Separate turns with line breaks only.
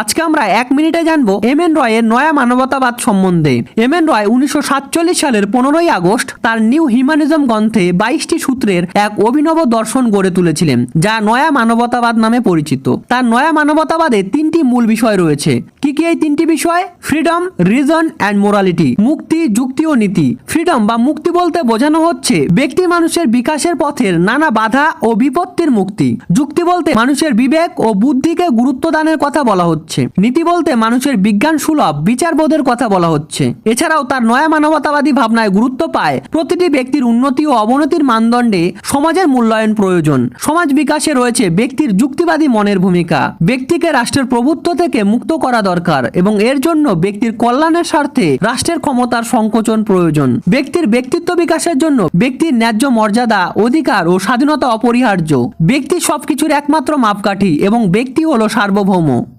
আজকে আমরা এক মিনিটে জানব এম এন রয়ের নয়া মানবতাবাদ সম্বন্ধে। এম এন রয় উনিশশো সাতচল্লিশ সালের পনেরোই আগস্ট তার নিউ হিউম্যানিজম গ্রন্থে বাইশটি সূত্রের এক অভিনব দর্শন গড়ে তুলেছিলেন, যা নয়া মানবতাবাদ নামে পরিচিত। তার নয়া মানবতাবাদে তিনটি মূল বিষয় রয়েছে। কি কি এই তিনটি বিষয়? ফ্রিডম, রিজন অ্যান্ড মোরালিটি, মুক্তি, যুক্তি ও নীতি। ফ্রিডম বা মুক্তি বলতে বোঝানো হচ্ছে ব্যক্তি মানুষের বিকাশের পথের নানা বাধা ও বিপত্তির মুক্তি। যুক্তি বলতে মানুষের বিবেক ও বুদ্ধিকে গুরুত্ব দানের কথা বলা হচ্ছে। নীতি বলতে মানুষের বিজ্ঞান সুলভ, বিচারবোধের কথা বলা হচ্ছে। এছাড়াও তার নয়া মানবতাবাদী ভাবনায় গুরুত্ব পায় প্রতিটি ব্যক্তির উন্নতি ও অবনতির মানদণ্ডে সমাজের মূল্যায়ন প্রয়োজন। সমাজ বিকাশে রয়েছে ব্যক্তির যুক্তিবাদী মনের ভূমিকা। ব্যক্তিকে রাষ্ট্রের প্রভুত্ব থেকে মুক্ত করা দরকার এবং এর জন্য ব্যক্তির কল্যাণের স্বার্থে রাষ্ট্রের ক্ষমতার সংকোচন প্রয়োজন। ব্যক্তির ব্যক্তিত্ব বিকাশের জন্য ব্যক্তির ন্যায্য মর্যাদা, অধিকার ও স্বাধীনতা অপরিহার্য। ব্যক্তি সবকিছুর একমাত্র মাপকাঠি এবং ব্যক্তি হলো সার্বভৌম।